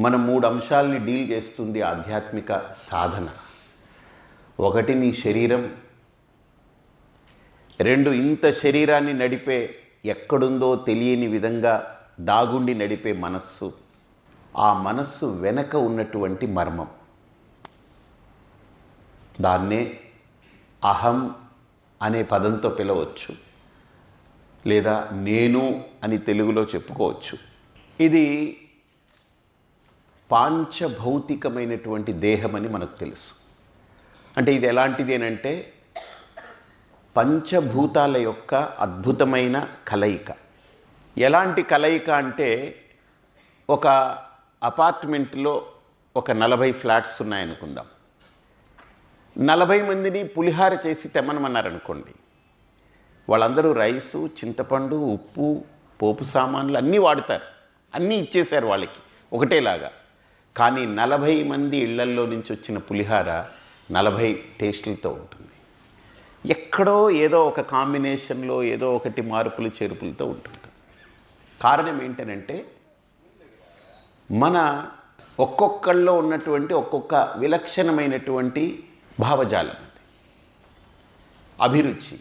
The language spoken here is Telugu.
మన మూడు అంశాలని డీల్ చేస్తుంది ఆధ్యాత్మిక సాధన. ఒకటి నీ శరీరం రెండు ఇంత శరీరాన్ని నడిపే ఎక్కడుందో తెలియని విధంగా దాగుండి నడిపే మనస్సు ఆ మనస్సు వెనక ఉన్నటువంటి మర్మం. దాన్నే అహం అనే పదంతో పిలవచ్చు లేదా నేను అని తెలుగులో చెప్పుకోవచ్చు. ఇది పాంచభౌతికమైనటువంటి దేహమని మనకు తెలుసు. అంటే ఇది ఎలాంటిది అంటే పంచభూతాల యొక్క అద్భుతమైన కలయిక. ఎలాంటి కలయిక అంటే ఒక అపార్ట్మెంట్లో ఒక నలభై ఫ్లాట్స్ ఉన్నాయనుకుందాం. నలభై మందిని పులిహార చేసి తెమ్మనమన్నారనుకోండి. వాళ్ళందరూ రైసు చింతపండు ఉప్పు పోపు సామాన్లు అన్నీ వాడతారు. అన్నీ ఇచ్చేశారు వాళ్ళకి. ఒకటేలాగా. కానీ నలభై మంది ఇళ్ళల్లో నుంచి వచ్చిన పులిహార నలభై టేస్టులతో ఉంటుంది. ఎక్కడో ఏదో ఒక కాంబినేషన్లో ఏదో ఒకటి మార్పులు చేర్పులతో ఉంటుంది. కారణం ఏంటనంటే మన ఒక్కొక్కళ్ళలో ఉన్నటువంటి ఒక్కొక్క విలక్షణమైనటువంటి భావజాలం అది. అభిరుచి.